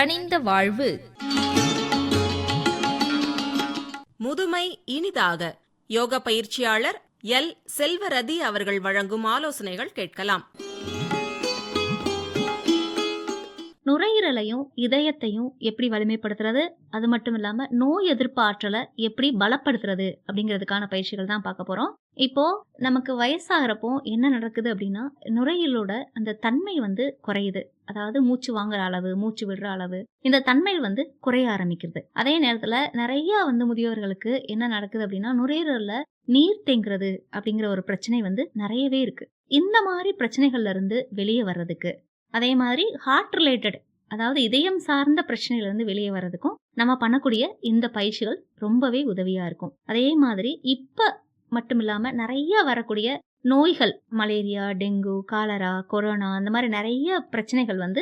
கனிந்த வாழ்வு. முதுமை இனிதாக. யோக பயிற்சியாளர் எல். செல்வரதி அவர்கள் வழங்கும் ஆலோசனைகள் கேட்கலாம். நுரையீரலையும் இதயத்தையும் எப்படி வலிமைப்படுத்துறது? அது மட்டும் இல்லாம நோய் எதிர்ப்பு ஆற்றலை எப்படி பலப்படுத்துறது? அப்படிங்கிறதுக்கான பயிற்சிகள் தான் பார்க்க போறோம். இப்போ நமக்கு வயசாகிறப்போ என்ன நடக்குது அப்படின்னா நுரையீரலோட அந்த தன்மை வந்து குறையுது. அதாவது மூச்சு வாங்குற அளவு மூச்சு விடுற அளவு இந்த தன்மை வந்து குறைய ஆரம்பிக்கிறது. அதே நேரத்துல நிறைய வந்து முதியோர்களுக்கு என்ன நடக்குது அப்படின்னா நுரையீரல்ல நீர் தேங்குறது அப்படிங்கிற ஒரு பிரச்சனை வந்து நிறையவே இருக்கு. இந்த மாதிரி பிரச்சனைகள்ல இருந்து வெளியே வர்றதுக்கு அதே மாதிரி ஹார்ட் ரிலேட்டட் அதாவது இதயம் சார்ந்த பிரச்சனையிலேருந்து வெளியே வர்றதுக்கும் நம்ம பண்ணக்கூடிய இந்த பயிற்சிகள் ரொம்பவே உதவியா இருக்கும். அதே மாதிரி இப்ப மட்டும் இல்லாமல் நிறைய வரக்கூடிய நோய்கள் மலேரியா டெங்கு காலரா கொரோனா அந்த மாதிரி நிறைய பிரச்சனைகள் வந்து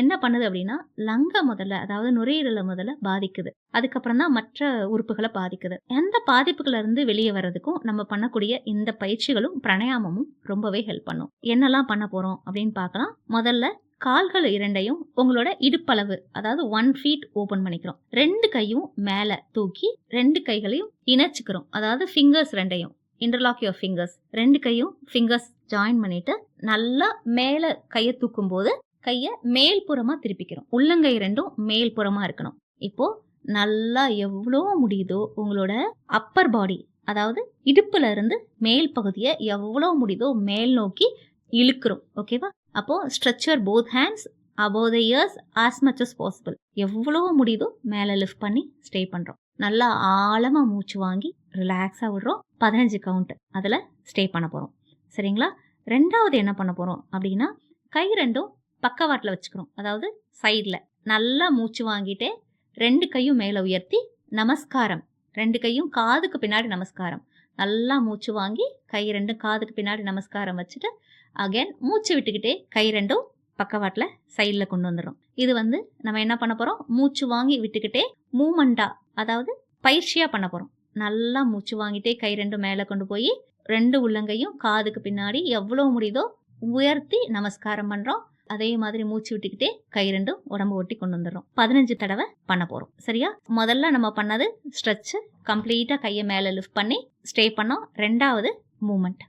என்ன பண்ணுது அப்படின்னா லங்கை முதல்ல அதாவது நுரையீரலை முதல்ல பாதிக்குது. அதுக்கப்புறம் தான் மற்ற உறுப்புகளை பாதிக்குது. அந்த பாதிப்புகள்ல இருந்து வெளியே வர்றதுக்கும் நம்ம பண்ணக்கூடிய இந்த பயிற்சிகளும் பிரணயாமமும் ரொம்பவே ஹெல்ப் பண்ணும். என்னெல்லாம் பண்ண போறோம் அப்படின்னு பார்க்கலாம். முதல்ல கால்கள் இரண்டையும் உங்களோட இடுப்பளவு அதாவது ஒன் ஃபீட் ஓபன் பண்ணிக்கிறோம். ரெண்டு கையும் மேல தூக்கி ரெண்டு கைகளையும் இணைச்சுக்கிறோம். அதாவது ஃபிங்கர்ஸ் ரெண்டையும். இன்டர்லாக் யோர் ஃபிங்கர்ஸ் ரெண்டு கையும் ஃபிங்கர்ஸ் ஜாயின் பண்ணிட்டு நல்லா மேல கையை தூக்கும் போது கையை மேல் புறமா திருப்பிக்கிறோம். உள்ளங்கை ரெண்டும் மேல் புறமா இருக்கணும். இப்போ நல்லா எவ்வளோ முடியுதோ உங்களோட அப்பர் பாடி அதாவது இடுப்புல இருந்து மேல் பகுதியை எவ்வளோ முடியுதோ மேல் நோக்கி இழுக்கிறோம். ஓகேவா அப்போது stretch your both hands above the ears as much as possible எவ்வளோ முடியுதோ மேலே லிஃப்ட் பண்ணி ஸ்டே பண்ணுறோம் நல்லா ஆழமாக மூச்சு வாங்கி ரிலாக்ஸாக விடுறோம். பதினஞ்சு கவுண்ட் அதில் ஸ்டே பண்ண போகிறோம் சரிங்களா? ரெண்டாவது என்ன பண்ண போகிறோம் அப்படின்னா கை ரெண்டும் பக்கவாட்டில் வச்சுக்கிறோம் அதாவது சைடில் நல்லா மூச்சு வாங்கிட்டே ரெண்டு கையும் மேலே உயர்த்தி நமஸ்காரம். ரெண்டு கையும் காதுக்கு பின்னாடி நமஸ்காரம். நல்லா மூச்சு வாங்கி கை ரெண்டும் காதுக்கு பின்னாடி நமஸ்காரம் வச்சுட்டு அகைன் மூச்சு விட்டுக்கிட்டே கை ரெண்டும் பக்கவாட்டில் சைடில் கொண்டு வந்துடும் இது வந்து நம்ம என்ன பண்ண போகிறோம் மூச்சு வாங்கி விட்டுக்கிட்டே மூமெண்ட்டாக அதாவது பயிற்சியாக பண்ண போகிறோம் நல்லா மூச்சு வாங்கிட்டே கை ரெண்டும் மேலே கொண்டு போய் ரெண்டு உள்ளங்கையும் காதுக்கு பின்னாடி எவ்வளோ முடியுதோ உயர்த்தி நமஸ்காரம் பண்ணுறோம் அதே மாதிரி மூச்சு விட்டுக்கிட்டே கை ரெண்டும் உடம்பு ஒட்டி கொண்டு வந்துடுறோம். பதினஞ்சு தடவை பண்ண போகிறோம் சரியா? முதல்ல நம்ம பண்ணது ஸ்ட்ரெச்சு கம்ப்ளீட்டாக கையை மேலே லிஃப்ட் பண்ணி ஸ்டே பண்ணோம். ரெண்டாவது மூமெண்ட்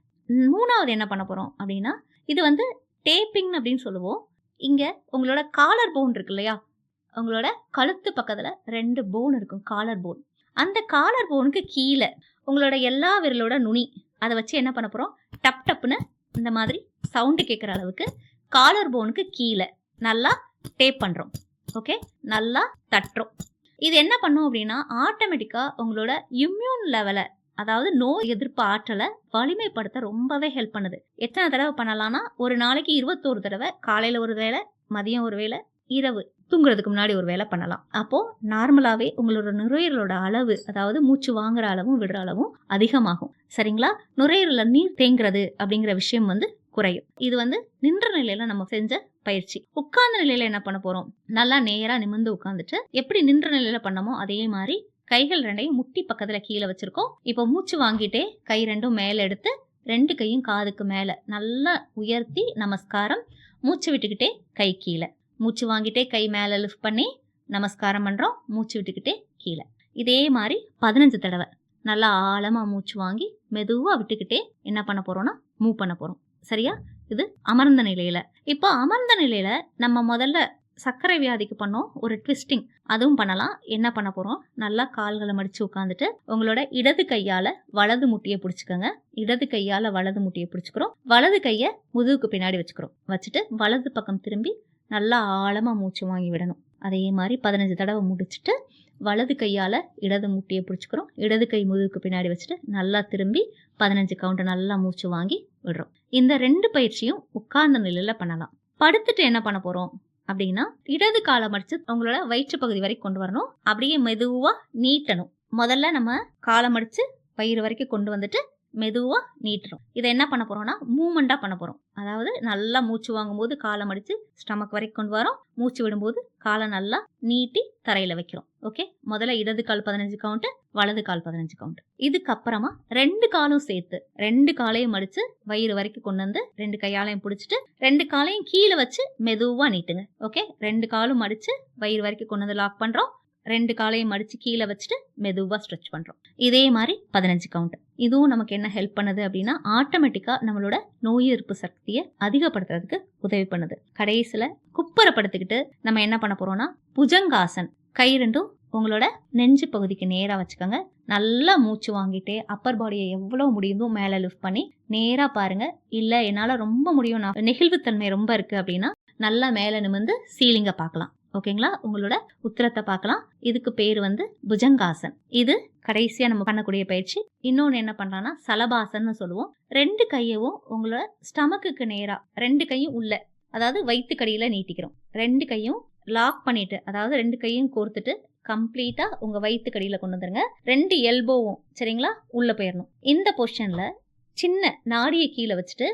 மூணாவது என்ன பண்ண போகிறோம் அப்படின்னா இது வந்து டேப்பிங் அப்படின்னு சொல்லுவோம். இங்கே உங்களோட காலர் போன் இருக்கு இல்லையா? உங்களோட கழுத்து பக்கத்தில் ரெண்டு போன் இருக்கும் காலர் போன் அந்த காலர் போனுக்கு கீழே உங்களோட எல்லா விரலோட நுனி அதை வச்சு என்ன பண்ண போகிறோம் டப் டப்புன்னு இந்த மாதிரி சவுண்டு கேட்குற அளவுக்கு காலர் போனுக்கு கீழே நல்லா டேப் பண்ணுறோம் ஓகே நல்லா தட்டுறோம். இது என்ன பண்ணும் அப்படின்னா ஆட்டோமேட்டிக்காக உங்களோட இம்யூன் லெவலை அதாவது நோய் எதிர்ப்பு ஆற்றலை வலிமைப்படுத்த ரொம்பவே ஹெல்ப் பண்ணுது. எத்தனை தடவை பண்ணலாம்னா ஒரு நாளைக்கு இருபத்தோரு தடவை காலையில் ஒரு வேளை மதியம் ஒரு வேளை இரவு தூங்குறதுக்கு முன்னாடி ஒரு வேளை பண்ணலாம். அப்போ நார்மலாகவே உங்களோட நுரையீரலோட அளவு அதாவது மூச்சு வாங்குற அளவும் விடுற அளவும் அதிகமாகும். சரிங்களா? நுரையீரல நீர் தேங்குறது அப்படிங்கிற விஷயம் வந்து குறையும். இது வந்து நின்ற நிலையில நம்ம செஞ்ச பயிற்சி. உட்கார்ந்த நிலையில என்ன பண்ண போறோம்? நல்லா நேரா நிமிர்ந்து உட்காந்துட்டு எப்படி நின்ற நிலையில பண்ணமோ அதே மாதிரி கைகள் ரெண்டையும் முட்டி பக்கத்துல கீழே வச்சிருக்கோம். இப்போ மூச்சு வாங்கிட்டே கை ரெண்டும் மேல எடுத்து ரெண்டு கையும் காதுக்கு மேல நல்லா உயர்த்தி நமஸ்காரம். மூச்சு விட்டுக்கிட்டே கை கீழே. மூச்சு வாங்கிட்டே கை மேல லிஃப்ட் பண்ணி நமஸ்காரம் பண்றோம். மூச்சு விட்டுக்கிட்டே கீழே. இதே மாதிரி பதினஞ்சு தடவை நல்லா ஆழமா மூச்சு வாங்கி மெதுவா விட்டுக்கிட்டே என்ன பண்ண போறோம்னா மூவ் பண்ண போறோம். சரியா? இது அமர்ந்த நிலையில. இப்போ அமர்ந்த நிலையில நம்ம முதல்ல சர்க்கரை வியாதிக்கு பண்ணோம் ஒரு ட்விஸ்டிங் அதுவும் பண்ணலாம். என்ன பண்ண போகிறோம் நல்லா கால்களை மடித்து உட்காந்துட்டு உங்களோட இடது கையால் வலது முட்டியை பிடிச்சிக்கோங்க. இடது கையால் வலது முட்டியை பிடிச்சிக்கிறோம். வலது கையை முதுகுக்கு பின்னாடி வச்சுக்கிறோம். வச்சுட்டு வலது பக்கம் திரும்பி நல்லா ஆழமாக மூச்சு வாங்கி விடணும். அதே மாதிரி பதினஞ்சு தடவை முடிச்சுட்டு வலது கையால் இடது முட்டியை பிடிச்சிக்கிறோம். இடது கை முதுகுக்கு பின்னாடி வச்சுட்டு நல்லா திரும்பி பதினஞ்சு கவுண்டை நல்லா மூச்சு வாங்கி விடுறோம். இந்த ரெண்டு பயிற்சியும் உட்கார்ந்த நிலையில் பண்ணலாம். படுத்துட்டு என்ன பண்ண போகிறோம் அப்படின்னா இடது காலை மடிச்சு உங்களோட வயிற்று பகுதி வரைக்கும் கொண்டு வரணும். அப்படியே மெதுவா நீட்டணும். முதல்ல நம்ம காலை மடிச்சு வயிறு வரைக்கும் கொண்டு வந்துட்டு மெதுவாக நீட்டுறோம். இதை என்ன பண்ண போகிறோம்னா மூமெண்ட்டாக பண்ண போகிறோம் அதாவது நல்லா மூச்சு வாங்கும்போது காலை மடித்து ஸ்டமக் வரைக்கும் கொண்டு வரோம். மூச்சு விடும்போது காலை நல்லா நீட்டி தரையில் வைக்கிறோம். ஓகே முதல்ல இடது கால் பதினஞ்சு கவுண்ட்டு வலது கால் பதினஞ்சு கவுண்ட் இதுக்கப்புறமா ரெண்டு காலும் சேர்த்து ரெண்டு காலையும் மடித்து வயிறு வரைக்கும் கொண்டு வந்து ரெண்டு கையாலையும் பிடிச்சிட்டு ரெண்டு காலையும் கீழே வச்சு மெதுவாக நீட்டுங்க. ஓகே ரெண்டு காலும் மடித்து வயிறு வரைக்கும் கொண்டு வந்து லாக் பண்ணுறோம் ரெண்டு காலையும் மடித்து கீழே வச்சுட்டு மெதுவாக ஸ்ட்ரெச் பண்ணுறோம் இதே மாதிரி பதினஞ்சு கவுண்ட் இதுவும் நமக்கு என்ன ஹெல்ப் பண்ணுது அப்படின்னா ஆட்டோமேட்டிக்காக நம்மளோட நோய் எதிர்ப்பு சக்தியை அதிகப்படுத்துறதுக்கு உதவி பண்ணுது. கடைசியில் குப்பரப்படுத்திக்கிட்டு நம்ம என்ன பண்ண போகிறோம்னா புஜங்காசன். கை ரெண்டும் உங்களோட நெஞ்சு பகுதிக்கு நேராக வச்சுக்கோங்க. நல்லா மூச்சு வாங்கிட்டு அப்பர் பாடியை எவ்வளோ முடியுமோ மேலே லிஃப்ட் பண்ணி நேராக பாருங்கள் இல்லை என்னால் ரொம்ப முடியும் நான் நெகிழ்வுத்தன்மை ரொம்ப இருக்குது அப்படின்னா நல்லா மேலே நிமிர்ந்து சீலிங்கை பார்க்கலாம். ஓகேங்களா? உங்களோட உத்திரத்தை பார்க்கலாம். இதுக்கு பேர் வந்து புஜங்காசன். இது கடைசியா நம்ம பண்ணக்கூடிய பயிற்சி. இன்னொன்று என்ன பண்ணலாம்னா சலபாசன்னு சொல்லுவோம். ரெண்டு கையவும் உங்களோட ஸ்டமக்குக்கு நேரா ரெண்டு கையும் உள்ள அதாவது வயிற்றுக்கடியில நீட்டிக்கிறோம். ரெண்டு கையும் லாக் பண்ணிட்டு அதாவது ரெண்டு கையும் கோர்த்துட்டு கம்ப்ளீட்டா உங்க வயிற்றுக்கடியில கொண்டு வந்துருங்க. ரெண்டு எல்போவும் சரிங்களா? உள்ள போயிடணும் இந்த பொசிஷன்ல சின்ன நாடியை கீழே வச்சுட்டு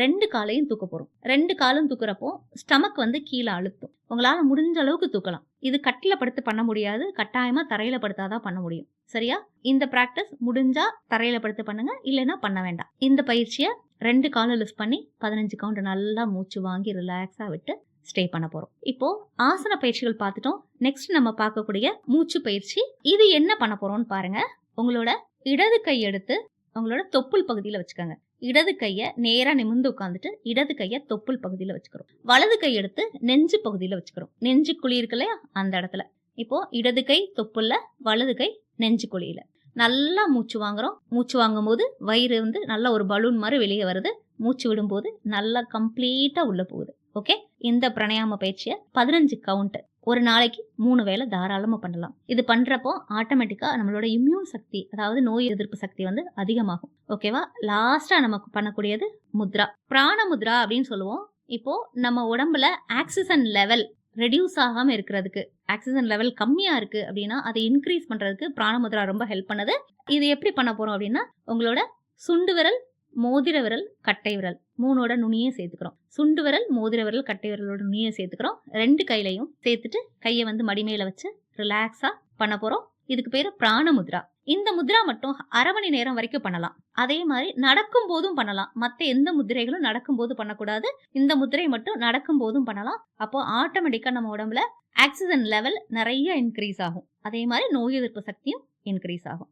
ரெண்டு காலையும் தூக்க போறோம். ரெண்டு காலும் தூக்குறப்போ ஸ்டமக் வந்து கீழே அழுத்தும். உங்களால முடிஞ்ச அளவுக்கு தூக்கலாம். இது கட்டில படுத்து பண்ண முடியாது. கட்டாயமா தரையில படுத்தாதான் பண்ண முடியும். சரியா? இந்த பிராக்டிஸ் முடிஞ்சா தரையில படுத்து பண்ணுங்க. இல்லைன்னா பண்ண வேண்டாம். இந்த பயிற்சியை ரெண்டு காலும் லிஃப்ட் பண்ணி பதினஞ்சு கவுண்ட் நல்லா மூச்சு வாங்கி ரிலாக்ஸா விட்டு ஸ்டே பண்ண போறோம். இப்போ ஆசன பயிற்சிகள் பார்த்துட்டோம். நெக்ஸ்ட் நம்ம பார்க்கக்கூடிய மூச்சு பயிற்சி. இது என்ன பண்ண போறோம்னு பாருங்க. உங்களோட இடது கை எடுத்து உங்களோட தொப்புள் பகுதியில் வச்சுக்கோங்க. இடது கையை நேராக நிமிர்ந்து உட்காந்துட்டு இடது கையை தொப்புள் பகுதியில் வச்சுக்கிறோம். வலது கை எடுத்து நெஞ்சு பகுதியில் வச்சுக்கிறோம். நெஞ்சு குழி இருக்கு இல்லையா? அந்த இடத்துல. இப்போ இடது கை தொப்புள்ள வலது கை நெஞ்சு குழியில. நல்லா மூச்சு வாங்குறோம். மூச்சு வாங்கும் போது வயிறு வந்து நல்லா ஒரு பலூன் மாதிரி வெளியே வருது. மூச்சு விடும்போது நல்லா கம்ப்ளீட்டா உள்ள போகுது. ஓகே? இந்த பிரணயாம பயிற்சியை பதினஞ்சு கவுண்ட் ஒரு நாளைக்கு மூணு வேளை தாராளமாக பண்ணலாம். இது பண்ணுறப்போ ஆட்டோமேட்டிக்காக நம்மளோட இம்யூன் சக்தி அதாவது நோய் எதிர்ப்பு சக்தி வந்து அதிகமாகும். ஓகேவா லாஸ்ட்டாக நமக்கு பண்ணக்கூடியது முத்ரா. பிராண முத்ரா அப்படின்னு சொல்லுவோம். இப்போது நம்ம உடம்புல ஆக்சிஜன் லெவல் ரெடியூஸ் ஆகாமல் இருக்கிறதுக்கு ஆக்சிஜன் லெவல் கம்மியாக இருக்குது அப்படின்னா அதை இன்க்ரீஸ் பண்ணுறதுக்கு பிராணமுத்ரா ரொம்ப ஹெல்ப் பண்ணுது. இது எப்படி பண்ண போகிறோம் அப்படின்னா உங்களோட சுண்டு விரல் மோதிர விரல் கட்டை விரல் மூணோட நுனியை சேர்த்துக்கிறோம். சுண்டு விரல் மோதிர விரல் கட்டை விரலோட நுனியை சேர்த்துக்கிறோம். ரெண்டு கையிலையும் சேர்த்துட்டு கையை வந்து மடிமேல வச்சு ரிலாக்ஸா பண்ண போறோம். இதுக்கு பேரு பிராண முத்ரா இந்த முத்ரா மட்டும் அரை மணி நேரம் வரைக்கும் பண்ணலாம். அதே மாதிரி நடக்கும் போதும் பண்ணலாம். மற்ற எந்த முதிரைகளும் நடக்கும் போது பண்ணக்கூடாது. இந்த முதிரை மட்டும் நடக்கும் போதும் பண்ணலாம். அப்போ ஆட்டோமேட்டிக்கா நம்ம உடம்புல ஆக்சிஜன் லெவல் நிறைய இன்க்ரீஸ் ஆகும். அதே மாதிரி நோய் எதிர்ப்பு சக்தியும் இன்க்ரீஸ் ஆகும்.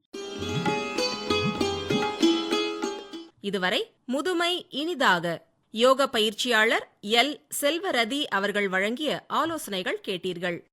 இதுவரை முதுமை இனிதாக. யோக பயிற்சியாளர் எல். செல்வரதி அவர்கள் வழங்கிய ஆலோசனைகள் கேட்டீர்கள்.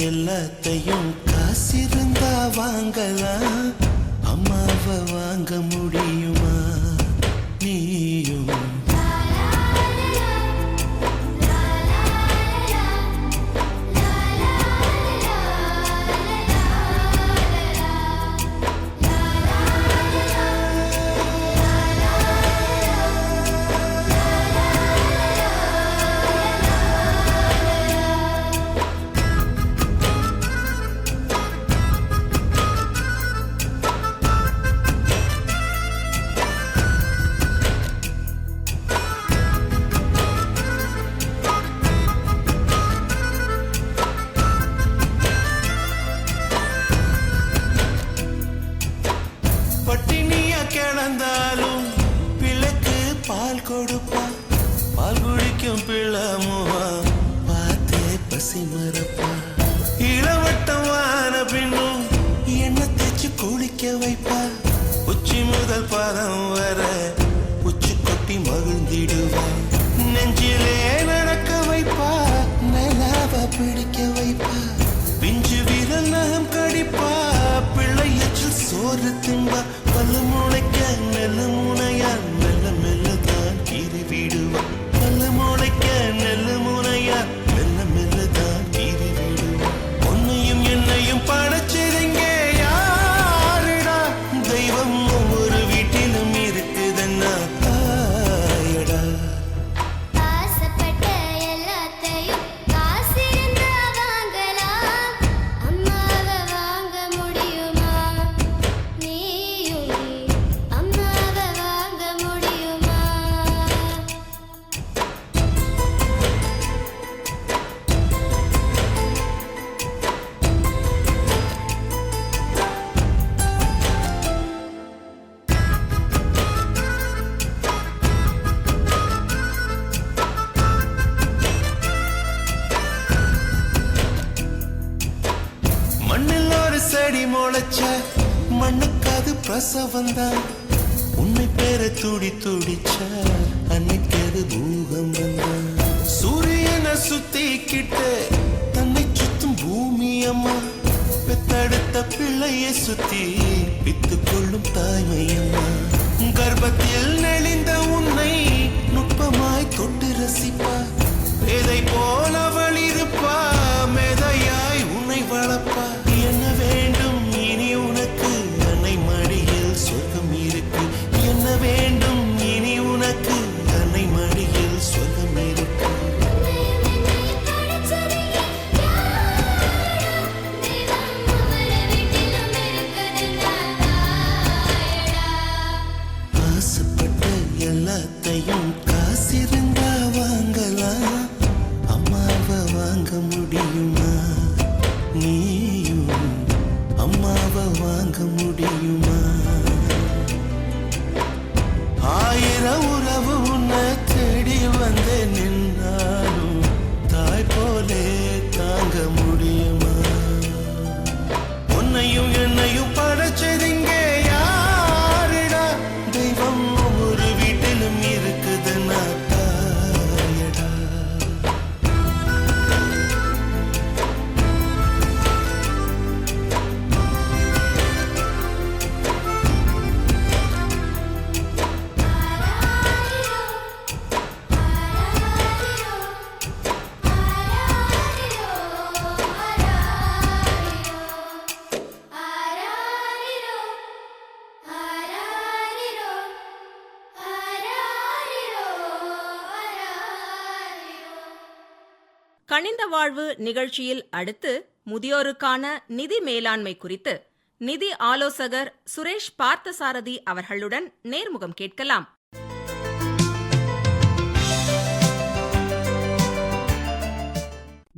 எல்லாத்தையும் காசிருந்தா வாங்கலாம் அம்மாவை வாங்க முடியுமா? நீயும் செடி முளைச்ச மண்ணுக்காது அது பிரசவம் தான். உன்னை பேர துடி துடிச்ச அன்னைக்கு அது பூகம்பம் தான். சூரியனை சுத்திக்கிட்டு தன்னை சுத்தும் பூமி அம்மா. பெத்தெடுத்த பிள்ளையை சுத்தி பித்து கொள்ளும் தாய்மையம்மா கர்ப்பத்தில் நெளிந்த உன்னை நுட்பமாய் தொட்டு ரசிப்பா. எதை போல அவள் இருப்பா மேதையாய் உன்னை வளர்ப்பா. வேண்டும் கனிந்த வாழ்வு நிகழ்ச்சியில் அடுத்து முதியோருக்கான நிதி மேலாண்மை குறித்து நிதி ஆலோசகர் சுரேஷ் பார்த்தசாரதி அவர்களுடன் நேர்முகம் கேட்கலாம்.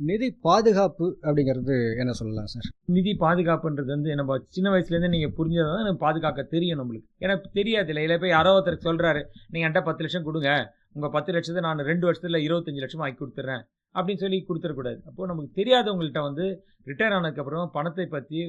நிதி பாதுகாப்பு அப்படிங்கிறது என்ன சொல்லலாம் சார்? நிதி பாதுகாப்புன்றது வந்து நம்ம சின்ன வயசுலேருந்து நீங்கள் புரிஞ்சதான் தான் எனக்கு பாதுகாக்க தெரியும் நம்மளுக்கு. ஏன்னா தெரியாது இல்லை இல்லை போய் யாரோ ஒருத்தர் சொல்கிறாரு நீங்கள் என்கிட்ட பத்து லட்சம் கொடுங்க உங்கள் பத்து லட்சத்தை நான் ரெண்டு வருஷத்தில் இருபத்தஞ்சு லட்சம் ஆக்கி கொடுத்துட்றேன். அப்படின்னு சொல்லி கொடுத்துடக்கூடாது அப்போது நமக்கு தெரியாதவங்கள்ட்ட வந்து ரிட்டையர் ஆனதுக்கப்புறம் பணத்தை பற்றி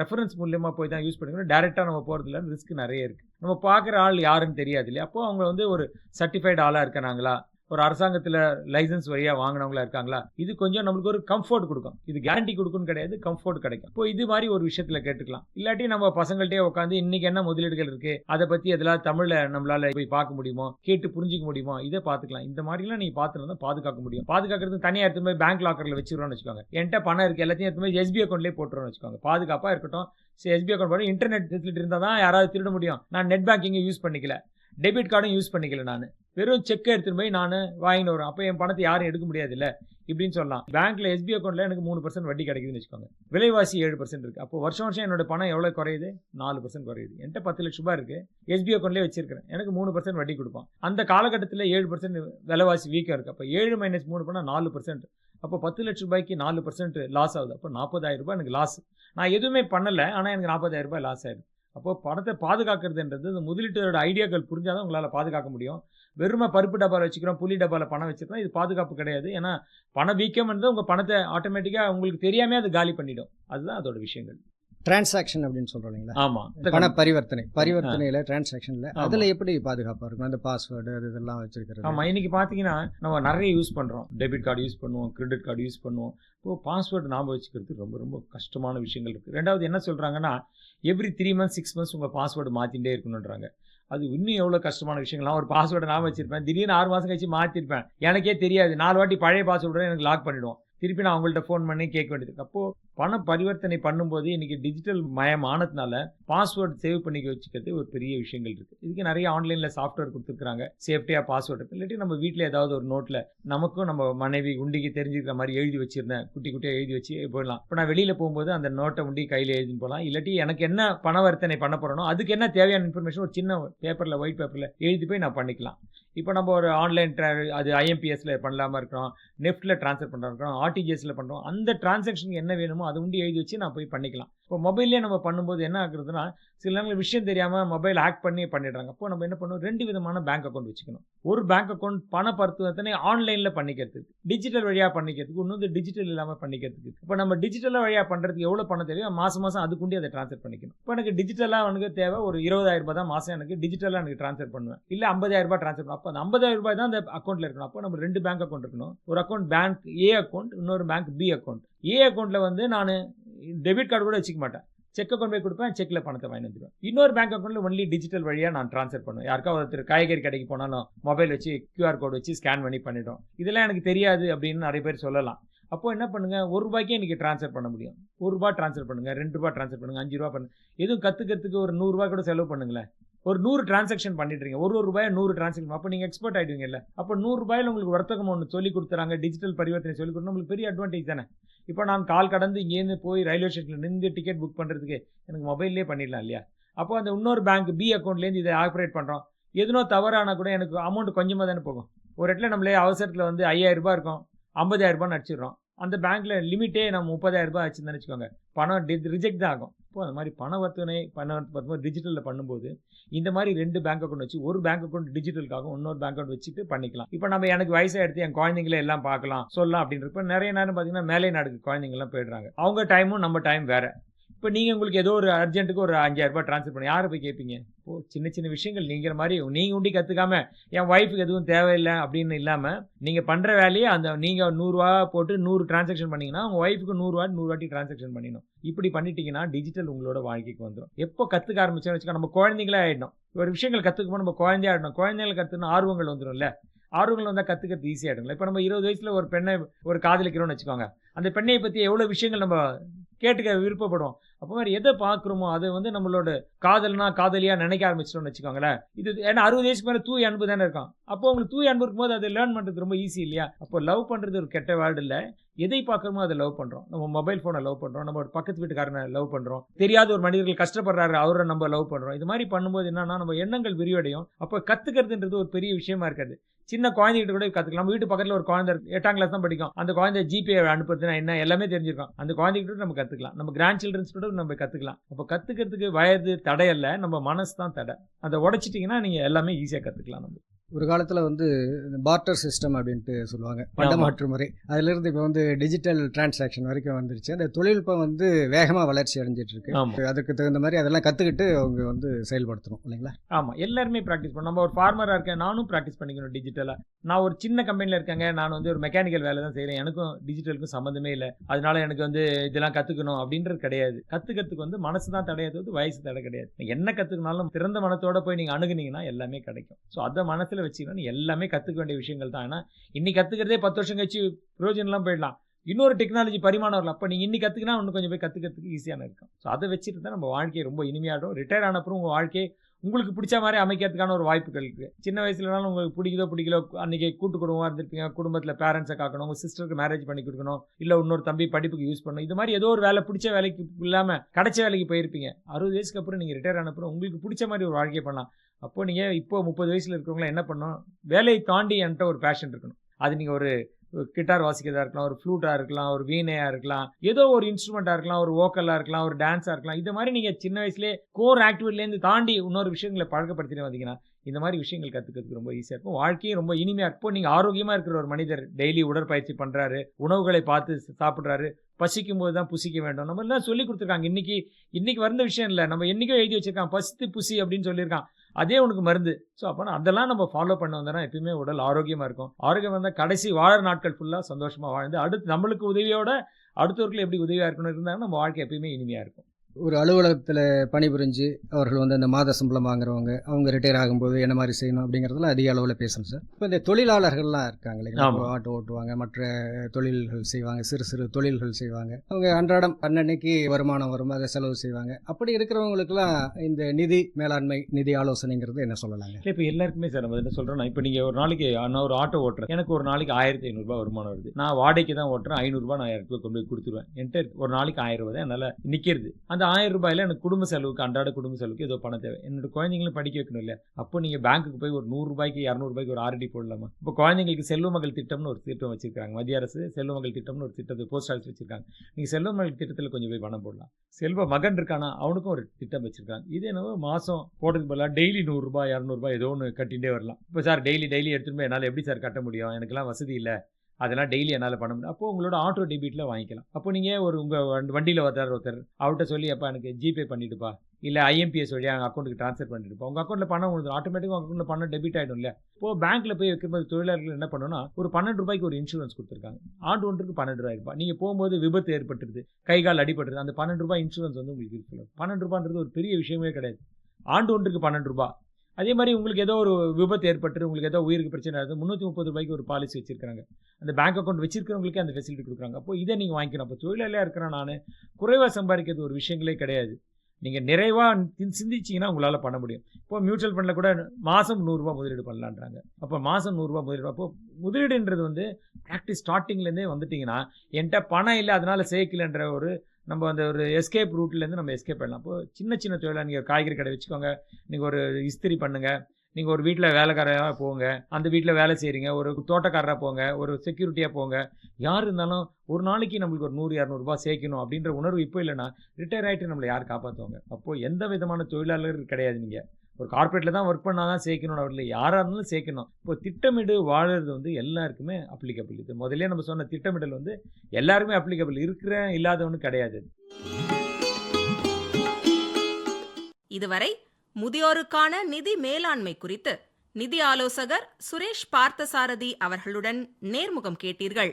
ரெஃபரன்ஸ் மூலியமாக போய் தான் யூஸ் பண்ணிக்கணும். டேரெக்டாக நம்ம போகிறதுல ரிஸ்க் நிறைய இருக்குது நம்ம பார்க்குற ஆள் யாருன்னு தெரியாது இல்லையா? அப்போது அவங்க வந்து ஒரு சர்டிஃபைடு ஆளாக இருக்கிறாங்களா ஒரு அரசாங்கத்தில் லைசன்ஸ் வழியாக வாங்கினவங்களா இருக்காங்களா? இது கொஞ்சம் நம்மளுக்கு ஒரு கம்ஃபர்ட் கொடுக்கும். இது கேரண்டி கொடுக்குன்னு கிடையாது கம்ஃபர்ட் கிடைக்கும். இப்போ இது மாதிரி ஒரு விஷயத்தில் கேட்டுக்கலாம். இல்லாட்டி நம்ம பசங்கள்ட்டே உட்காந்து இன்னைக்கு என்ன முதலீடுகள் இருக்கு? அதை பற்றி எதெல்லாம் தமிழில் நம்மளால போய் பார்க்க முடியுமோ? கேட்டு புரிஞ்சிக்க முடியுமோ? இதை பார்த்துக்கலாம். இந்த மாதிரிலாம் நீங்கள் பார்த்துட்டு தான் பாதுகாக்க முடியும். பாதுகாக்கிறது தனியாக எடுத்து போய் பேங்க் லாக்கரில் வச்சுக்கிறோம்னு வச்சுக்கோங்க. என்கிட்ட பணம் இருக்குது எல்லாத்தையும் எடுத்து போய் எஸ்பி அக்கௌண்ட்லேயே போட்டுருவோம்னு வச்சுக்கோங்க. பாதுகாப்பாக இருக்கட்டும். சரி எஸ்பி அக்கௌண்ட் போட இன்டர்நெட் ஃபெசிலிட்டி இருந்தால் தான் யாராவது திருட முடியும். நான் நெட் பேங்கிங்கை யூஸ் பண்ணிக்கல. டெபிட் கார்டும் யூஸ் பண்ணிக்கல நான். வெறும் செக்கை எடுத்துகிட்டு போய் நான் வாங்கிட்டு வரேன் அப்போ என் பணத்தை யாரும் எடுக்க முடியாது இல்லை இப்படின்னு சொல்லலாம். பேங்க்கில் எஸ்பி அக்கௌண்ட்ல எனக்கு மூணு பர்சன்ட் வட்டி கிடைக்குதுன்னு வச்சுக்கோங்க. விலைவாசி ஏழு பர்சன்ட் இருக்குது அப்போ வருஷம் வருஷம் என்னோட பணம் எவ்வளோ குறையுது? நாலு பர்சன்ட் குறையுது. என்கிட்ட பத்து லட்ச ரூபாய் இருக்குது எஸ்பி அக்கௌண்ட்லேயே வச்சிருக்கிறேன். எனக்கு மூணு பர்சன்ட் வட்டி கொடுப்பான். அந்த காலகட்டத்தில் ஏழு பர்சன்ட் விலைவாசி வீக்காக இருக்குது அப்போ ஏழு மைனஸ் மூணு பண்ணால் நாலு பர்சன்ட் அப்போ பத்து லட்ச ரூபாய்க்கு நாலு பர்சன்ட் லாஸ் ஆகுது. அப்போ நாற்பதாயிரம் ரூபாய் எனக்கு லாஸ் நான் எதுவுமே பண்ணலை. ஆனால் எனக்கு நாற்பதாயிரம் ரூபாய் லாஸ் ஆயிடுது. அப்போ பணத்தை பாதுகாக்கிறதுன்றது இந்த முதலீட்டரோட ஐடியாக்கள் புரிஞ்சாதான் உங்களால் பாதுகாக்க முடியும். வெறுமை பருப்பு டப்பாவில் வச்சுக்கிறோம் புள்ளி டப்பாவில் பணம் வச்சுருக்கோம் இது பாதுகாப்பு கிடையாது. ஏன்னா பண வீக்கம்ன்றது உங்கள் பணத்தை ஆட்டோமேட்டிக்காக உங்களுக்கு தெரியாமே அது காலி பண்ணிடும். அதுதான் அதோட விஷயங்கள். டிரான்சாக்ஷன் அப்படின்னு சொல்றோம் இல்லைங்களா? ஆமாம் பண பரிவர்த்தனை. பரிவர்த்தனையில டிரான்சாக்ஷன்ல. அதுல எப்படி பாதுகாப்பா இருக்கும்? அந்த பாஸ்வேர்டு அது இதெல்லாம் வச்சிருக்கிறது. ஆமாம் இன்னைக்கு பார்த்தீங்கன்னா நம்ம நிறைய யூஸ் பண்ணுறோம் டெபிட் கார்டு யூஸ் பண்ணுவோம் கிரெடிட் கார்டு யூஸ் பண்ணுவோம். இப்போ பாஸ்வேர்டு ஞாபகம் வச்சுக்கிறது ரொம்ப ரொம்ப கஷ்டமான விஷயங்கள் இருக்குது ரெண்டாவது என்ன சொல்கிறாங்கன்னா every three months six months உங்கள் பாஸ்வேர்டு மாற்றிட்டே இருக்கணுன்றாங்க அது இன்னும் எவ்வளோ கஷ்டமான விஷயங்கள்லாம் ஒரு பாஸ்வேர்டை நான் வச்சிருப்பேன். திடீர்னு ஆறு மாதம் கழிச்சு மாற்றிருப்பேன் எனக்கே தெரியாது. நாலு வாட்டி பழைய பாஸ்வேர்டு எனக்கு லாக் பண்ணிவிடுவோம் திருப்பி நான் அவங்கள்ட்ட ஃபோன் பண்ணி கேட்க வேண்டியது அப்போது பண பரிவர்த்தனை பண்ணும்போது இன்றைக்கி டிஜிட்டல் மயம் ஆனதுனால பாஸ்வேர்டு சேவ் பண்ணி வச்சுக்கிறது ஒரு பெரிய விஷயங்கள் இருக்குது இதுக்கு நிறைய ஆன்லைனில் சாஃப்ட்வேர் கொடுத்துருக்காங்க சேஃப்டியாக பாஸ்வேர்டு இல்லாட்டி நம்ம வீட்டில் ஏதாவது ஒரு நோட்டில் நமக்கும் நம்ம மனைவி உண்டிக்கு தெரிஞ்சுக்கிற மாதிரி எழுதி வச்சிருந்தேன். குட்டி குட்டியாக எழுதி வச்சு போயிடலாம். இப்போ நான் வெளியில் போகும்போது அந்த நோட்டை உண்டி கையில் எழுதின்னு போகலாம். இல்லாட்டி எனக்கு என்ன பணவர்த்தனை பண்ண போகிறனோ அதுக்கு என்ன தேவையான இன்ஃபர்மேஷன் ஒரு சின்ன பேப்பரில் ஒயிட் பேப்பரில் எழுதி போய் நான் பண்ணிக்கலாம். இப்போ நம்ம ஒரு ஆன்லைன் ட்ரா அது ஐஎம்பிஎஸ்ல பண்ணலாமா இருக்கிறோம் நெஃப்ட்டில் ட்ரான்ஸ்ஃபர் பண்ணுறோம் இருக்கிறோம் ஆர்டிஜிஎஸ்ல பண்ணுறோம் அந்த டிரான்சாக்ஷனுக்கு என்ன வேணுமோ அதை உண்டி எழுதி வச்சு நான் போய் பண்ணிக்கலாம். இப்போ மொபைல்லே நம்ம பண்ணும்போது என்ன ஆகுறதுன்னா சில நேரங்கள் விஷயம் தெரியாமல் மொபைல் ஹேக் பண்ணி பண்ணிடுறாங்க. அப்போ நம்ம என்ன பண்ணுவோம் ரெண்டு விதமான பேங்க் அக்கௌண்ட் வச்சுக்கணும். ஒரு பேங்க் அக்கௌண்ட் பண பரிவர்த்தனை ஆன்லைனில் பண்ணிக்கிறதுக்கு டிஜிட்டல் வழியாக பண்ணிக்கிறதுக்கு இன்னொன்று டிஜிட்டல் இல்லாமல் பண்ணிக்கிறதுக்கு. இப்போ நம்ம டிஜிட்டலாக வழியாக பண்ணுறதுக்கு எவ்வளோ பணம் தேவையோ மாதம் மாதம் அதுக்குண்டி அதை ட்ரான்ஸ்ஃபர் பண்ணிக்கணும். இப்போ எனக்கு டிஜிட்டலாக எனக்கு தேவை ஒரு இருபதாயிரம் ரூபாய் தான் மாதம் எனக்கு டிஜிட்டலாக எனக்கு ட்ரான்ஸ்ஃபர் பண்ணுவேன். இல்லை ஐம்பதாயிரம் ரூபாய் ட்ரான்ஸ்ஃபர் பண்ணுவோம் அப்போ அந்த ஐம்பதாயிரம் ரூபாய் தான் அந்த அக்கௌண்ட்டில் இருக்கணும். அப்போ நம்ம ரெண்டு பேங்க் அக்கௌண்ட் இருக்கணும். ஒரு அக்கௌண்ட் பேங்க் ஏ அக்கௌண்ட் இன்னொரு பேங்க் பி அக்கௌண்ட் ஏ அக்கௌண்ட்டில் வந்து நான் டெபிட் கார்டு கூட வச்சுக்க மாட்டேன். செக் அக்கௌண்ட் போய் கொடுப்பேன் செக்கில் பணத்தை வாங்கி வந்துடுவேன். இன்னொரு பேங்க் அக்கௌண்ட்டில் ஒன்லி டிஜிட்டல் வழியாக நான் ட்ரான்ஸ்ஃபர் பண்ணுவேன். யாருக்கா ஒருத்தர் காய்கறி கடைக்கு போனாலும் மொபைல் வச்சு கியூஆர் கோடு வச்சு ஸ்கேன் பண்ணி பண்ணிட்டோம் இதெல்லாம் எனக்கு தெரியாது அப்படின்னு நிறைய பேர் சொல்லலாம். அப்போ என்ன பண்ணுங்க? ஒரு ரூபாய்க்கே இன்றைக்கி ட்ரான்ஸ்ஃபர் பண்ண முடியும். ஒரு ரூபா ட்ரான்ஸ்ஃபர் பண்ணுங்கள் ரெண்டு ரூபா ட்ரான்ஸ்ஃபர் பண்ணுங்க அஞ்சு ரூபா பண்ணுங்க எதுவும் கற்றுக்கிறதுக்கு ஒரு நூறுரூவா கூட செலவு பண்ணுங்களேன். ஒரு நூறு டிரான்சாக்ஷன் பண்ணிடுறீங்க ஒரு ஒரு ரூபாய் நூறு டிரான்சாக்ஷன் அப்போ நீங்கள் எக்ஸ்பர்ட் ஆகிடுவீங்கல்ல அப்போ நூறு ரூபாயில் உங்களுக்கு வர்த்தகம் ஒன்று சொல்லி கொடுத்துறாங்க. டிஜிட்டல் பரிவர்த்தனை சொல்லி கொடுத்தா உங்களுக்கு பெரிய அட்வான்டேஜ் தானே. இப்போ நான் கால் கடந்து இங்கேருந்து போய் ரயில்வே ஸ்டேஷனில் நின்று டிக்கெட் புக் பண்ணுறதுக்கு எனக்கு மொபைல்லே பண்ணிடலாம் இல்லையா? அப்போ அந்த இன்னொரு பேங்க் பி அக்கௌண்ட்லேருந்து இதை ஆப்ரேட் பண்ணுறோம் எதுனோ தவறானா கூட எனக்கு அமௌண்ட் கொஞ்சமாக தானே போகும். ஒரு இடத்துல நம்மளே அவசரத்தில் வந்து ஐயாயிரம் ரூபாய் இருக்கும். ஐம்பதாயிரரூபான்னு ரூபாய் அடிச்சிடுறோம். அந்த பேங்க்கில் லிமிட்டே நம்ம முப்பதாயிரரூபா ரூபாய் வச்சுருந்தேன்னு வச்சுக்கோங்க பணம் ரிஜெக்ட் தான் ஆகும். இப்போ அந்த மாதிரி பண வர்த்தனை பண டிஜிட்டலில் பண்ணும்போது இந்த மாதிரி ரெண்டு பேங்க் அக்கௌண்ட் வச்சு ஒரு பேங்க் அக்கௌண்ட் டிஜிட்டலுக்காக இன்னொரு பேங்க் அக்கௌண்ட் வச்சுட்டு பண்ணிக்கலாம். இப்போ நம்ம எனக்கு வயசாக எடுத்து என் குழந்தைங்கள எல்லாம் பார்க்கலாம் சொல்லலாம் அப்படின்றப்ப நிறைய நேரம் பார்த்தீங்கன்னா மேலே நாடுக்கு குழந்தைங்கலாம் போயிடுறாங்க. அவங்க டைமும் நம்ம டைம் வேறு. இப்போ நீங்கள் உங்களுக்கு ஏதோ ஒரு அர்ஜென்ட்டுக்கு ஒரு அஞ்சாயிரம் ரூபாய் ட்ரான்ஸ்ஃபர் பண்ணி யாரை போய் கேட்பீங்க இப்போ சின்ன சின்ன விஷயங்கள் நீங்கிற மாதிரி நீங்கள் உண்டி கற்றுக்காம என் ஒய்ஃபுக்கு எதுவும் தேவையில்லை அப்படின்னு இல்லாமல் நீங்கள் பண்ணுற வேலையை அந்த நீங்கள் நூறுரூவா போட்டு நூறு டிரான்சாக்ஷன் பண்ணிங்கன்னா உங்கள் ஒய்ஃபுக்கு நூறுரூவா நூறு வாட்டி டிரான்சாக்ஷன் பண்ணிடணும். இப்படி பண்ணிட்டீங்கன்னா டிஜிட்டல் உங்களோட வாழ்க்கைக்கு வந்துடும் எப்போ கற்றுக்க ஆரம்பிச்சோன்னு வச்சுக்கோ நம்ம குழந்தைங்களே ஆகிடணும் ஒரு விஷயங்கள் கற்றுக்கும்போது நம்ம குழந்தையா ஆகிடணும் குழந்தைகளை கற்றுனா ஆர்வங்கள் வந்துடும்ல ஆர்வங்கள் வந்தால் கற்றுக்கிறது ஈஸியாகிடுங்களா இப்போ நம்ம இருபது வயசில் ஒரு பெண்ணை ஒரு காதலிக்கிறோம்னு வச்சுக்கோங்க. அந்த பெண்ணை பற்றி எவ்வளோ விஷயங்கள் நம்ம கேட்டுக்க விருப்பப்படுவோம் அப்போ மாதிரி எதை பார்க்குறோமோ அதை வந்து நம்மளோட காதல்னா காதலியாக நினைக்க ஆரம்பிச்சிட்டோம்னு வச்சுக்கோங்களேன். இது ஏன்னா அறுபது வயசுக்கு மேலே தூய் அன்பு தானே இருக்கும் அப்போ உங்களுக்கு தூய் அன்பு இருக்கும்போது அதை லேர்ன் பண்ணுறது ரொம்ப ஈஸி இல்லையா? அப்போ லவ் பண்ணுறது ஒரு கெட்ட வேர்டு இல்லை. எதை பார்க்குறோமோ அதை லவ் பண்ணுறோம் நம்ம மொபைல் ஃபோனை லவ் பண்ணுறோம் நம்ம ஒரு பக்கத்து வீட்டுக்காரனை லவ் பண்ணுறோம் தெரியாத ஒரு மனிதர்கள் கஷ்டப்படுறாரு அவரை நம்ம லவ் பண்ணுறோம் இது மாதிரி பண்ணும்போது என்னன்னா நம்ம எண்ணங்கள் விரிவடையும். அப்போ கற்றுக்கிறதுன்றது ஒரு பெரிய விஷயமா இருக்காது. சின்ன குழந்தைகிட்ட கூட கற்றுக்கலாம் வீட்டு பக்கத்தில் ஒரு குழந்தை எட்டாம் கிளாஸ் தான் படிக்கும். அந்த குழந்தை ஜிபே அனுப்புறதுனா என்ன? எல்லாமே தெரிஞ்சிருக்கும். அந்த குழந்தைகிட்ட நம்ம கற்றுக்கலாம் நம்ம கிராண்ட் சில்ட்ரன்ஸ் கூட நம்ம கற்றுக்கலாம் அப்போ கற்றுக்கிறதுக்கு வயது தடையல்ல. நம்ம மனசு தான் தடை. அதை உடைச்சிட்டிங்கன்னா நீங்கள் எல்லாமே ஈஸியாக கற்றுக்கலாம் நம்ம. ஒரு காலத்தில் வந்து பார்ட்டர் சிஸ்டம் அப்படின்ட்டு சொல்லுவாங்க. பண்டமாற்று முறை. அதிலிருந்து இப்போ வந்து டிஜிட்டல் டிரான்சாக்ஷன் வரைக்கும் வந்துருச்சு. அந்த தொழில்நுட்பம் வந்து வேகமாக வளர்ச்சி அடைஞ்சிட்டு இருக்கு அதுக்கு தகுந்த மாதிரி அதெல்லாம் கற்றுக்கிட்டு அவங்க வந்து செயல்படுத்தணும் இல்லைங்களா? ஆமாம் எல்லாருமே ப்ராக்டிஸ் பண்ணணும் நம்ம ஒரு ஃபார்மராக இருக்கேன் நானும் ப்ராக்டிஸ் பண்ணிக்கணும் டிஜிட்டலாக நான் ஒரு சின்ன கம்பெனியில் இருக்கேங்க நான் வந்து ஒரு மெக்கானிக்கல் வேலை தான் செய்கிறேன் எனக்கும் டிஜிட்டலுக்கும் சம்மந்தமே இல்லை. அதனால எனக்கு வந்து இதெல்லாம் கற்றுக்கணும் அப்படின்றது கிடையாது. கற்றுக்கிறதுக்கு வந்து மனசு தான் தடையாது வந்து வயசு தடை கிடையாது. என்ன கற்றுக்கினாலும் திறந்த மனத்தோட போய் நீங்கள் அணுகுனீங்கன்னா எல்லாமே கிடைக்கும். ஸோ அதை மனசில் வச்சுக்கணும் எல்லாமே கற்றுக்க வேண்டிய விஷயங்கள் தான். ஏன்னா இன்னைக்கு கற்றுக்கிறதே பத்து வருஷம் கழிச்சு பிரயோஜனம்லாம் போயிடலாம். இன்னொரு டெக்னாலஜி பரிமாணம் வரலாம். அப்போ நீங்கள் இன்னைக்கு கற்றுக்கினா இன்னும் கொஞ்சம் போய் கற்றுக்கிறதுக்கு ஈஸியான இருக்கும். ஸோ அதை வச்சுட்டு தான் நம்ம வாழ்க்கையை ரொம்ப இனிமையாகிடும் ரிட்டையர் ஆனப்புறம் உங்கள் வாழ்க்கையை உங்களுக்கு பிடிச்ச மாதிரி அமைக்கிறதுக்கான ஒரு வாய்ப்புகள் இருக்குது சின்ன வயசுலனாலும் உங்களுக்கு பிடிக்குதோ பிடிக்கலோ அன்றைக்கி கூட்டு குடும்பமாக இருந்திருப்பீங்க. குடும்பத்தில் பேரண்ட்ஸை காக்கணும் உங்கள் சிஸ்டருக்கு மேரேஜ் பண்ணி கொடுக்கணும் இல்லை இன்னொரு தம்பி படிப்புக்கு யூஸ் பண்ணணும். இது மாதிரி ஏதோ ஒரு வேலை பிடிச்ச வேலைக்கு இல்லாமல் கிடைச்ச வேலைக்கு போயிருப்பீங்க. அறுபது வயசுக்கு அப்புறம் நீங்கள் ரிட்டையர் ஆனப்புறம் உங்களுக்கு பிடிச்ச மாதிரி ஒரு வாழ்க்கையை பண்ணலாம். அப்போ நீங்கள் இப்போ முப்பது வயசில் இருக்கிறவங்களாம் என்ன பண்ணணும்? வேலையை தாண்டி என்கிட்ட ஒரு பேஷன் இருக்கணும். அது நீங்கள் ஒரு கிட்டார் வாசிக்கிறதா இருக்கலாம் ஒரு ஃப்ளூட்டாக இருக்கலாம் ஒரு வீணையாக இருக்கலாம் ஏதோ ஒரு இன்ஸ்ட்ருமெண்ட்டாக இருக்கலாம் ஒரு வோக்கலாக இருக்கலாம் ஒரு டான்ஸாக இருக்கலாம். இது மாதிரி நீங்கள் சின்ன வயசுலேயே கோர் ஆக்டிவிட்டிலேருந்து தாண்டி இன்னொரு விஷயங்களை பழக்கப்படுத்திட்டு வந்தீங்கன்னா இந்த மாதிரி விஷயங்கள் கற்றுக்கிறதுக்கு ரொம்ப ஈஸியாக இருக்கும். வாழ்க்கையும் ரொம்ப இனிமையாக இருக்கும். நீங்கள் ஆரோக்கியமாக இருக்கிற ஒரு மனிதர் டெய்லி உடற்பயிற்சி பண்ணுறாரு உணவுகளை பார்த்து சாப்பிட்றாரு பசிக்கும் போது தான் புசிக்க வேண்டும். நம்ம எல்லாம் சொல்லி கொடுத்துருக்காங்க. இன்னைக்கு இன்றைக்கி வந்த விஷயம் இல்லை. நம்ம என்றைக்கோ எழுதி வச்சிருக்கான். பசித்து புசி அப்படின்னு சொல்லியிருக்கான். அதே உனக்கு மருந்து. ஸோ அப்போ அதெல்லாம் நம்ம ஃபாலோ பண்ண வந்தோம்னா எப்பயுமே உடல் ஆரோக்கியமாக இருக்கும். ஆரோக்கியம் வந்தால் கடைசி வாழற நாட்கள் ஃபுல்லாக சந்தோஷமாக வாழ்ந்து அடுத்து நம்மளுக்கு உதவியோட அடுத்தவர்கள் எப்படி உதவியாக இருக்கணும் இருந்தாங்கன்னா நம்ம வாழ்க்கை எப்பயுமே இனிமையாக இருக்கும். ஒரு அலுவலகத்தில் பணிபுரிஞ்சு அவர்கள் வந்து அந்த மாத சம்பளம் வாங்குறவங்க அவங்க ரிட்டையர் ஆகும்போது என்ன மாதிரி செய்யணும் அப்படிங்கிறதுலாம் அதிக அளவில் பேசணும் சார் இப்போ இந்த தொழிலாளர்கள்லாம் இருக்காங்க இல்லைங்களா? ஆட்டோ ஓட்டுவாங்க மற்ற தொழில்கள் செய்வாங்க சிறு சிறு தொழில்கள் செய்வாங்க. அவங்க அன்றாடம் அன்னன்னைக்கு வருமானம் வரும் அதை செலவு செய்வாங்க. அப்படி இருக்கிறவங்களுக்குலாம் இந்த நிதி மேலாண்மை நிதி ஆலோசனைங்கிறது என்ன சொல்லலாங்க? இப்போ எல்லாருக்குமே சார் நம்ம என்ன சொல்கிறோன்னா இப்போ நீங்கள் ஒரு நாளைக்கு நான் ஒரு ஆட்டோ ஓட்டுறேன். எனக்கு ஒரு நாளைக்கு ஆயிரத்தி ஐநூறுரூபா வருமானம் வருது. நான் வாடகைக்கு தான் ஓட்டுறேன். ஐநூறுரூபா நான் யாருக்கு கொண்டு போய் கொடுத்துருவேன். என்கிட்ட ஒரு நாளைக்கு ஆயிரம் ரூபாய் தான் என்னால் நிற்கிறது அந்த ஆயிரம் ரூபாயில எனக்கு குடும்ப செலவுக்கு அன்றாட குடும்ப செலவுக்கு ஏதோ பணம் தேவை. என்னோட குழந்தைங்களும் படிக்க வைக்கணும் இல்லையா அப்போ நீங்கள் பேங்க்குக்கு போய் ஒரு நூறுரூபாய்க்கு இரநூறுபாய்க்கு ஒரு ஆர்டி போடலாமா? இப்போ குழந்தைங்களுக்கு செல்வ மகள் திட்டம்னு ஒரு திட்டம் வச்சிருக்காங்க. மத்திய அரசு செல்வ மகள் திட்டம்னு ஒரு திட்டத்தை போஸ்ட் ஆஃபீஸ் வச்சிருக்காங்க. நீங்கள் செல்வ மகள் திட்டத்தில் கொஞ்சம் போய் பணம் போடலாம். செல்வ மகன் இருக்கானா? அவனுக்கும் ஒரு திட்டம் வச்சிருக்காங்க. இது என்னவோ மாதம் போடுறதுக்கு போல டெய்லி நூறுரூபா இரநூறுபா ஏதோ ஒன்று கட்டிகிட்டே வரலாம். இப்போ சார் டெய்லி டெய்லி எடுத்துகிட்டு போய் என்னால் எப்படி சார் கட்ட முடியும்? எனக்குலாம் வசதி இல்லை. அதெல்லாம் டெய்லி என்னால் பண்ண முடியும். அப்போ உங்களோட ஆட்டோ டெபிட்டில் வாங்கிக்கலாம். அப்போ நீங்கள் ஒரு உங்கள் வண்டியில் ஒருத்தர் ஒருத்தர். அவர்கிட்ட சொல்லி அப்போ எனக்கு ஜிபே பண்ணிவிடுப்பா இல்லை ஐஎம்பிஎஸ் வழியாக அவங்க அக்கௌண்ட்டுக்கு ட்ரான்ஸ்ஃபர் பண்ணிட்டுப்பா உங்கள் அக்கௌண்ட்டில் பணம் உங்களுக்கு ஆட்டோமேட்டிக்காக உங்கள் அக்கௌண்ட்டில் பணம் டெபிட் ஆகிடும் இல்லை இப்போ பேங்க்கில் போய் வைக்கும்போது தொழிலாளர்கள் என்ன பண்ணணும்னா ஒரு பன்னெண்டு ரூபாய்க்கு ஒரு இன்சூரன்ஸ் கொடுத்துருக்காங்க. ஆண்டு ஒன்றுக்கு பன்னெண்டு ரூபாய் இருப்பா. நீங்கள் போகும்போது விபத்து ஏற்பட்டுருது கை கால் அடிபட்டுருது அந்த பன்னெண்டு ரூபாய் இன்சூரன்ஸ் வந்து உங்களுக்கு யூஸ்ஃபுல்லாக பன்னெண்டு ரூபான்றது ஒரு பெரிய விஷயமே கிடையாது. ஆண்டு ஒன்றுக்கு பன்னெண்டு ரூபாய். அதே மாதிரி உங்களுக்கு ஏதோ ஒரு விபத்து ஏற்பட்டு உங்களுக்கு ஏதோ உயிருக்கு பிரச்சனை ஆகுது முந்நூற்றி முப்பது ரூபாய்க்கு ஒரு பாலிசி வச்சிருக்காங்க அந்த பேங்க் அக்கௌண்ட் வச்சிருக்கிறவங்களுக்கே அந்த ஃபெசிலிட்டி கொடுக்குறாங்க. அப்போ இதை நீங்கள் வாங்கிக்கணும். அப்போ தொழிலாளியாக இருக்கிறேன் நான் குறைவாக சம்பாதிக்கிறது ஒரு விஷயங்களே கிடையாது. நீங்கள் நிறைவாக சிந்திச்சிங்கன்னா உங்களால் பண்ண முடியும். இப்போ மியூச்சுவல் ஃபண்டில் கூட மாதம் நூறுரூவா முதலீடு பண்ணலான்றாங்க. அப்போ மாதம் நூறுரூவா முதலீடு அப்போ முதலீடுன்றது வந்து ப்ராக்டிஸ் ஸ்டார்டிங்லேருந்தே வந்துட்டிங்கன்னா என்கிட்ட பணம் இல்லை அதனால் சேர்க்கலன்ற ஒரு நம்ம அந்த ஒரு எஸ்கேப் ரூட்லேருந்து நம்ம எஸ்கேப் பண்ணலாம். இப்போ சின்ன சின்ன தொழிலாக நீங்கள் காய்கறி கடை வச்சுக்கோங்க. நீங்கள் ஒரு இஸ்திரி பண்ணுங்கள் நீங்கள் ஒரு வீட்டில் வேலைக்காரராக போங்க. அந்த வீட்டில் வேலை செய்கிறீங்க ஒரு தோட்டக்காரராக போங்க. ஒரு செக்யூரிட்டியாக போங்க. யார் இருந்தாலும் ஒரு நாளைக்கு நம்மளுக்கு ஒரு நூறு இரநூறுபா சேர்க்கணும் அப்படின்ற உணர்வு இப்போ இல்லைன்னா ரிட்டையர் ஆகிட்டு நம்மளை யார் காப்பாற்றுவாங்க அப்போது எந்த விதமான தொழிலாளர்கள் கிடையாது நீங்கள் ஒரு கார்ப்பரேட்டில் தான் ஒர்க் பண்ணால் தான் சேர்க்கணும் அவரில் யாராக இருந்தாலும் சேர்க்கணும். இப்போ திட்டமிடு வாழறது வந்து எல்லாருக்குமே அப்ளிகபிள் இது முதல்ல நம்ம சொன்ன திட்டமிடல் வந்து எல்லாருமே அப்ளிகபிள் இருக்கிற இல்லாதவனு கிடையாது இதுவரை முதியோருக்கான நிதி மேலாண்மை குறித்து நிதி ஆலோசகர் சுரேஷ் பார்த்தசாரதி அவர்களுடன் நேர்முகம் கேட்டீர்கள்.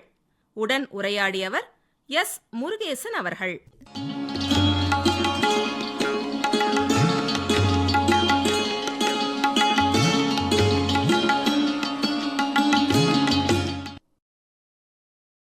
உடன் உரையாடியவர் எஸ் முருகேசன் அவர்கள்.